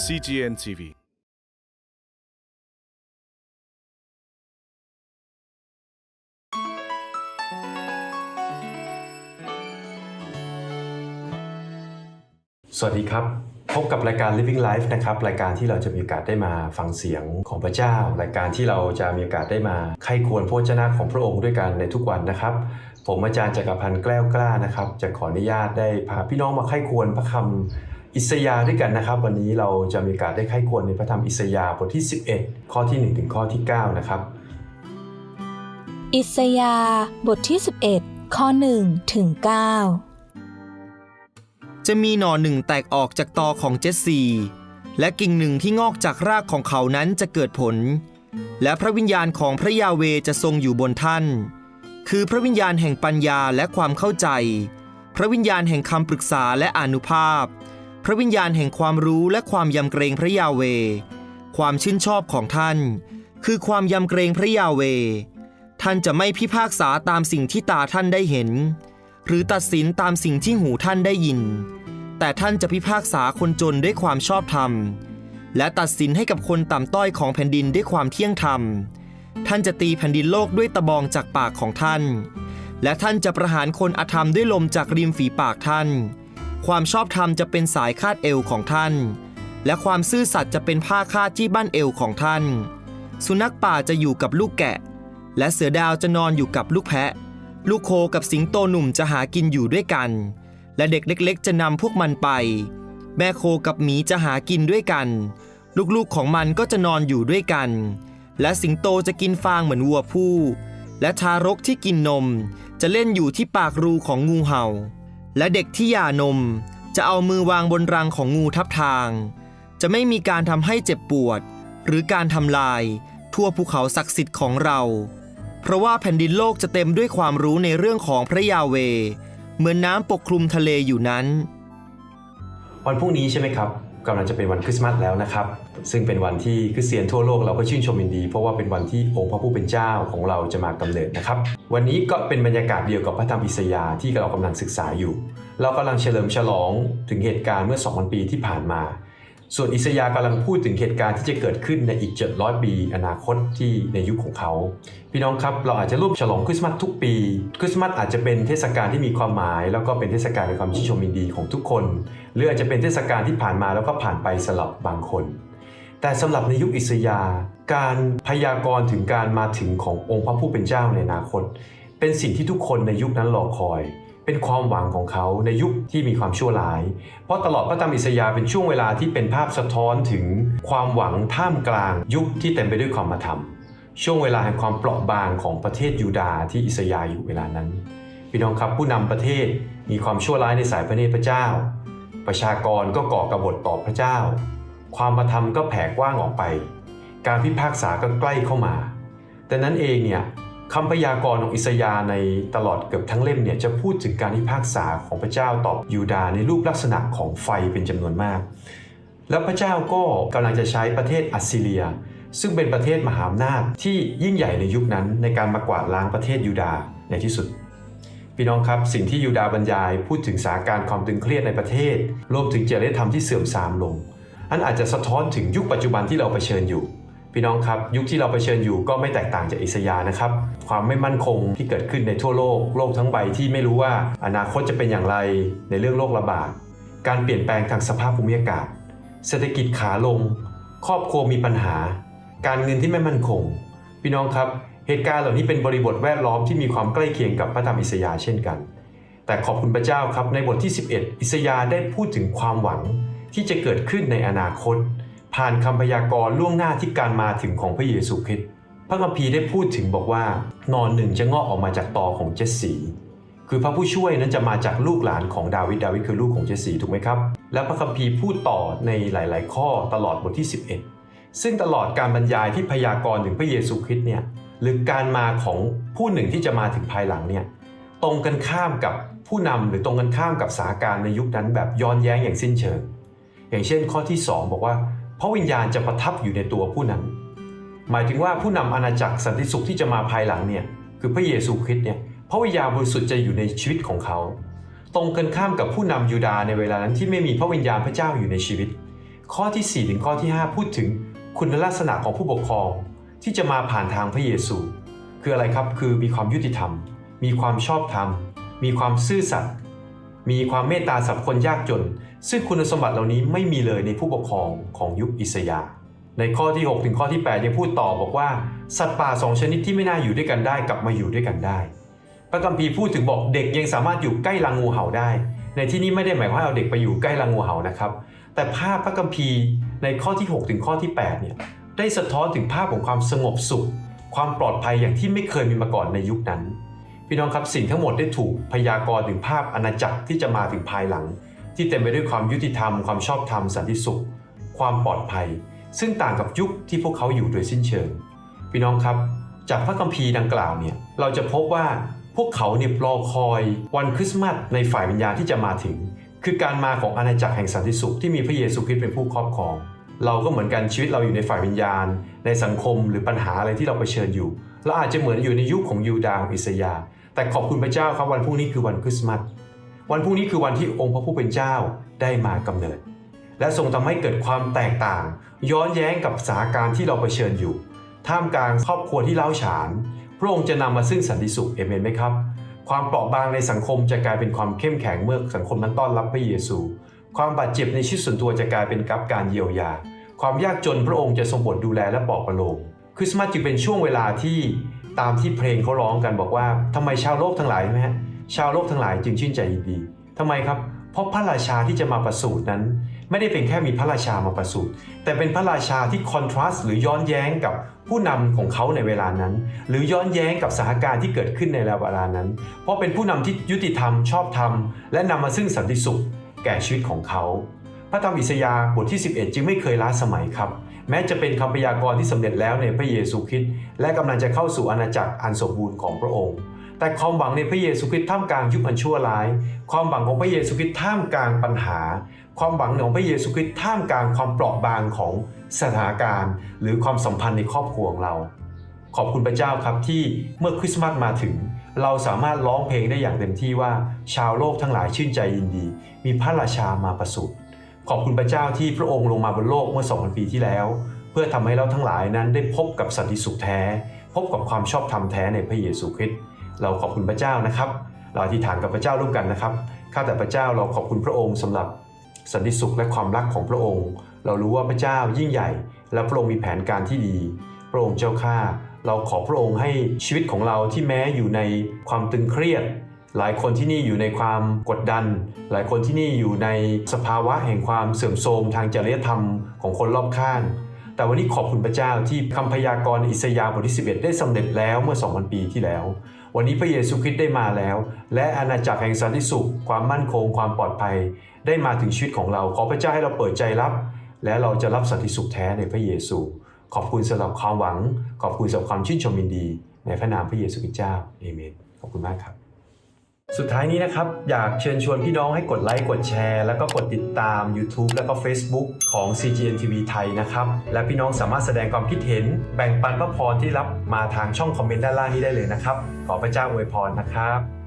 CGN TV สวัสดีครับ พบกับรายการ Living Life นะครับ รายการที่เราจะมีโอกาสได้มาฟังเสียงของพระเจ้า รายการที่เราจะมีโอกาสได้มาไข้ควรพระวจนะของพระองค์ด้วยกันในทุกวันนะครับ ผมอาจารย์จักรพันธ์แกล้วกล้านะครับ จะขออนุญาตได้พาพี่น้องมาไข้ควรพระคำ อิสยาห์ด้วยกันนะครับ วันนี้เราจะมีโอกาสได้ไข้ควรในพระธรรมอิสยาห์บทที่ 11 ข้อที่ 1 ถึงข้อที่ 9 นะครับ อิสยาห์บทที่ 11 ข้อ 1 ถึง 9 จะมีหน่อหนึ่งแตกออกจากตอของเจสซีและกิ่งหนึ่งที่งอกจากรากของเขานั้นจะเกิดผล และพระวิญญาณของพระยาเวจะทรงอยู่บนท่าน คือพระวิญญาณแห่งปัญญาและความเข้าใจ พระวิญญาณแห่งคำปรึกษาและอานุภาพ พระวิญญาณแห่งความรู้และความยำเกรงพระยาเว ความชื่นชอบของท่าน คือความยำเกรงพระยาเว ท่านจะไม่พิพากษาตามสิ่งที่ตาท่านได้เห็น หรือตัดสินตามสิ่งที่หูท่านได้ยิน แต่ท่านจะพิพากษาคนจนด้วยความชอบธรรม และตัดสินให้กับคนต่ำต้อยของแผ่นดินด้วยความเที่ยงธรรม ท่านจะตีแผ่นดินโลกด้วยตะบองจากปากของท่าน และท่านจะประหารคนอธรรมด้วยลมจากริมฝีปากท่าน ความชอบธรรมจะเป็นสายคาดเอวของท่าน และความซื่อสัตย์จะเป็นผ้าคาดที่บ้านเอวของท่าน สุนัขป่าจะอยู่กับลูกแกะ และเสือดาวจะนอนอยู่กับลูกแพะ ลูกโคกับสิงโตหนุ่มจะหากินอยู่ด้วยกัน และเด็กเล็กๆ จะนำพวกมันไป แม่โคกับหมีจะหากินด้วยกัน ลูกๆของมันก็จะนอนอยู่ด้วยกัน และสิงโตจะกินฟางเหมือนวัวผู้ และทารกที่กินนม จะเล่นอยู่ที่ปากรูของงูเห่า และเด็กที่หย่านมจะเอามือวางบนรังของงูทับทาง จะไม่มีการทำให้เจ็บปวด หรือการทำลาย ทั่วภูเขาศักดิ์สิทธิ์ของเรา เพราะว่าแผ่นดินโลกจะเต็มด้วยความรู้ในเรื่องของพระยาเว เหมือนน้ำปกคลุมทะเลอยู่นั้น วันพรุ่งนี้ใช่ไหมครับ กำลังจะเป็นวันคริสต์มาสแล้วนะครับ ซึ่งเป็นวันที่คริสเตียนทั่วโลกเราก็ชื่นชมยินดี เพราะว่าเป็นวันที่องค์พระผู้เป็นเจ้าของเราจะมากำเนิดนะครับ วันนี้ก็เป็นบรรยากาศเดียวกับพระธรรมอิสยาห์ที่เรากำลังศึกษาอยู่ เรากำลังเฉลิมฉลองถึงเหตุการณ์เมื่อ2,000ปีที่ผ่านมา ส่วนอิสยาห์กำลังพูดถึงเหตุการณ์ที่จะเกิดขึ้นในอีก 700 ปี อนาคตที่ในยุคของเขา พี่น้องครับเราอาจจะร่วมฉลองคริสต์มาสทุกปี คริสต์มาสอาจจะเป็นเทศกาลที่มีความหมาย แล้วก็เป็นเทศกาลในความชื่นชมยินดีของทุกคน หรืออาจจะเป็นเทศกาลที่ผ่านมาแล้วก็ผ่านไปสลับบางคน แต่สำหรับในยุคอิสยาห์การพยากรณ์ถึงการมาถึงขององค์พระผู้เป็นเจ้าในอนาคต เป็นสิ่งที่ทุกคนในยุคนั้นรอคอย เป็นความหวังของเขาในยุคที่มีความชั่วร้าย เพราะตลอดพระธรรมอิสยาห์เป็นช่วงเวลาที่เป็นภาพสะท้อนถึงความหวังท่ามกลางยุคที่เต็มไปด้วยความมาธรรม ช่วงเวลาแห่งความเปราะบางของประเทศยูดาห์ที่อิสยาห์อยู่เวลานั้น พี่น้องครับผู้นำประเทศมีความชั่วร้ายในสายพระเนตรพระเจ้า ประชากรก็ก่อกบฏต่อพระเจ้า ความมาธรรมก็แผ่กว้างออกไป การพิพากษาก็ใกล้เข้ามา แต่นั้นเองเนี่ย คำพยากรณ์ของอิสยาในตลอดเกือบทั้งเล่มเนี่ยจะพูดถึงการพิพากษาของพระเจ้าต่อยูดาในรูปลักษณะของไฟเป็นจำนวนมาก แล้วพระเจ้าก็กำลังจะใช้ประเทศอัสซีเรีย ซึ่งเป็นประเทศมหาอำนาจที่ยิ่งใหญ่ในยุคนั้นในการมากวาดล้างประเทศยูดาในที่สุดพี่น้องครับสิ่งที่ยูดาบรรยายพูดถึงสาการความตึงเครียดในประเทศรวมถึงจริยธรรมที่เสื่อมทรามลงอันอาจจะสะท้อนถึงยุคปัจจุบันที่เราเผชิญอยู่ พี่น้องครับ ยุคที่เราเผชิญอยู่ก็ไม่แตกต่างจากอิสยาห์นะครับ ความไม่มั่นคงที่เกิดขึ้นในทั่วโลกโลกทั้งใบที่ไม่รู้ว่าอนาคตจะเป็นอย่างไรในเรื่องโรคระบาดการเปลี่ยนแปลงทางสภาพภูมิอากาศ เศรษฐกิจขาลง ครอบครัวมีปัญหา การเงินที่ไม่มั่นคง พี่น้องครับ เหตุการณ์เหล่านี้เป็นบริบทแวดล้อมที่มีความใกล้เคียงกับพระธรรมอิสยาห์เช่นกัน แต่ขอบคุณพระเจ้าครับในบทที่ 11 อิสยาห์ได้พูดถึงความหวังที่จะเกิดขึ้นในอนาคต ผ่านคำพยากรณ์ล่วงหน้าที่การมาถึงของพระเยซูคริสต์พระคัมภีร์ได้พูดถึงบอกว่า นอนหนึ่งจะงอกออกมาจากตอของเจสสีคือพระผู้ช่วยนั้นจะมาจากลูกหลานของดาวิดดาวิดคือลูกของเจสสีถูกไหมครับ และพระคัมภีร์พูดต่อในหลาย ๆ ข้อตลอดบทที่ 11 ซึ่งตลอดการบรรยายที่พยากรณ์ถึงพระเยซูคริสต์เนี่ยหรือการมาของผู้หนึ่งที่จะมาถึงภายหลังเนี่ยตรงกันข้ามกับผู้นำหรือตรงกันข้ามกับสาการในยุคนั้นแบบย้อนแย้งอย่างสิ้นเชิง อย่างเช่นข้อที่ 2 บอกว่า พระวิญญาณจะประทับอยู่ในตัวผู้นำหมายถึงว่าผู้นำอาณาจักรสันติสุขที่จะมาภายหลังเนี่ยคือพระเยซูคริสต์เนี่ยพระวิญญาณบริสุทธิ์จะอยู่ในชีวิตของเขา ตรงกันข้ามกับผู้นำยูดาในเวลานั้นที่ไม่มีพระวิญญาณพระเจ้าอยู่ในชีวิต ข้อที่4ถึงข้อที่ 5 พูดถึงคุณลักษณะของผู้ปกครองที่จะมาผ่านทางพระเยซู คืออะไรครับคือมีความยุติธรรม มีความชอบธรรม มีความซื่อสัตย์ มีความเมตตาสับคนยากจน ซึ่งคุณสมบัติเหล่านี้ไม่มีเลยในผู้ปกครองของยุคอิสยา ในข้อที่ 6 ถึงข้อที่ 8 ยังพูดต่อบอกว่า สัตว์ป่าสองชนิดที่ไม่น่าอยู่ด้วยกันได้กลับมาอยู่ด้วยกันได้ พระคัมภีพูดถึงบอกเด็กยังสามารถอยู่ใกล้รังงูเห่าได้ ในที่นี้ไม่ได้หมายความว่าเอาเด็กไปอยู่ใกล้รังงูเห่านะครับ แต่ภาพพระคัมภีในข้อที่ 6 ถึงข้อที่8เนี่ยได้สะท้อนถึงภาพของความสงบสุข ความปลอดภัยอย่างที่ไม่เคยมีมาก่อนในยุคนั้น พี่น้องครับสิ่งทั้งหมดได้ถูกพยากรณ์ถึงภาพอาณาจักรที่จะมาถึงภายหลัง ที่เต็มไปด้วยความยุติธรรม ความชอบธรรมสันติสุข ความปลอดภัย ซึ่งต่างกับยุคที่พวกเขาอยู่โดยสิ้นเชิง พี่น้องครับ จากพระคัมภีร์ดังกล่าวเนี่ยเราจะพบว่าพวกเขาเนี่ยรอคอยวันคริสต์มาสในฝ่ายวิญญาณที่จะมาถึง คือการมาของอาณาจักรแห่งสันติสุขที่มีพระเยซูคริสต์เป็นผู้ครอบครอง เราก็เหมือนกันชีวิตเราอยู่ในฝ่ายวิญญาณ ในสังคมหรือปัญหาอะไรที่เราเผชิญอยู่เราอาจจะเหมือนอยู่ในยุคของยูดาห์ของอิสยาห์ แต่ขอบคุณพระเจ้าครับวันพรุ่งนี้คือวันคริสต์มาสวันพรุ่งนี้คือวันที่องค์พระผู้เป็นเจ้าได้มากำเนิด และทรงทำให้เกิดความแตกต่าง ย้อนแย้งกับสถานการณ์ที่เราเผชิญอยู่ ท่ามกลางครอบครัวที่เล้าฉาน พระองค์จะนำมาซึ่งสันติสุขเอเมนไหมครับ ความเปราะบางในสังคมจะกลายเป็นความเข้มแข็งเมื่อสังคมนั้นต้อนรับพระเยซู ความบาดเจ็บในชีวิตส่วนตัวจะกลายเป็นกับการเยียวยา ความยากจนพระองค์จะทรงบทดูแลและปลอบประโลมคริสต์มาสจึงเป็นช่วงเวลาที่ ตามที่เพลงเขาร้องกันบอกว่าทำไมชาวโลกทั้งหลายใช่ไหมฮะชาวโลกทั้งหลายจึงชื่นใจยินดีทำไมครับ เพราะพระราชาที่จะมาประสูตินั้น ไม่ได้เป็นแค่มีพระราชามาประสูติแต่เป็นพระราชาที่คอนทราสต์หรือย้อนแย้งกับผู้นำของเขาในเวลานั้น หรือย้อนแย้งกับสถานการณ์ที่เกิดขึ้นในเวลานั้น เพราะเป็นผู้นำที่ยุติธรรมชอบธรรม และนำมาซึ่งสันติสุข แก่ชีวิตของเขา พระธรรมอิสยาห์บทที่ 11 จึงไม่เคยล้าสมัยครับ แม้จะเป็นคำพยากรณ์ที่สำเร็จแล้วในพระเยซูคริสต์และกำลังจะเข้าสู่อาณาจักรอันสมบูรณ์ของพระองค์ แต่ความหวังในพระเยซูคริสต์ท่ามกลางยุคอันชั่วร้าย ความหวังของพระเยซูคริสต์ท่ามกลางปัญหา ความหวังของพระเยซูคริสต์ท่ามกลางความเปราะบางของสถานการณ์ หรือความสัมพันธ์ในครอบครัวของเรา ขอบคุณพระเจ้าครับที่เมื่อคริสต์มาสมาถึง เราสามารถร้องเพลงได้อย่างเต็มที่ว่า ชาวโลกทั้งหลายชื่นใจยินดี มีพระราชามาประสูติ ขอบคุณพระเจ้าที่พระองค์ลงมาบนโลกเมื่อ2,000ปีที่แล้ว เพื่อทำให้เราทั้งหลายนั้นได้พบกับสันติสุขแท้ พบกับความชอบธรรมแท้ในพระเยซูคริสต์เราขอบคุณพระเจ้านะครับ เราอธิษฐานกับพระเจ้าร่วมกันนะครับข้าแต่พระเจ้าเราขอบคุณพระองค์สำหรับสันติสุขและความรักของพระองค์ เรารู้ว่าพระเจ้ายิ่งใหญ่ และพระองค์มีแผนการที่ดี พระองค์เจ้าข้าเราขอพระองค์ให้ชีวิตของเราที่แม้อยู่ในความตึงเครียด หลายคนที่นี่อยู่ในความกดดัน หลายคนที่นี่อยู่ในสภาวะแห่งความเสื่อมโทรมทางจริยธรรมของคนรอบข้าง แต่วันนี้ขอบคุณพระเจ้าที่คำพยากรณ์อิสยาห์บทที่ 11 ได้สำเร็จแล้วเมื่อ 2,000 ปีที่แล้ว วันนี้พระเยซูคริสต์ได้มาแล้ว และอาณาจักรแห่งสันติสุข ความมั่นคง ความปลอดภัย ได้มาถึงชีวิตของเรา ขอพระเจ้าให้เราเปิดใจรับ และเราจะรับสันติสุขแท้ในพระเยซู ขอบคุณสำหรับความหวัง ขอบคุณสำหรับความชื่นชมยินดี ในพระนามพระเยซูคริสต์เจ้าเอเมนขอบคุณมากครับ สุดท้ายนี้นะครับ อยากเชิญชวนพี่น้องให้กดไลค์กดแชร์ แล้วก็กดติดตาม YouTube แล้วก็ Facebook ของ CGN TV ไทยนะครับ และพี่น้องสามารถแสดงความคิดเห็น แบ่งปันพระพรที่รับมาทางช่องคอมเมนต์ด้านล่างนี้ได้เลยนะครับ ขอพระเจ้าอวยพรนะครับ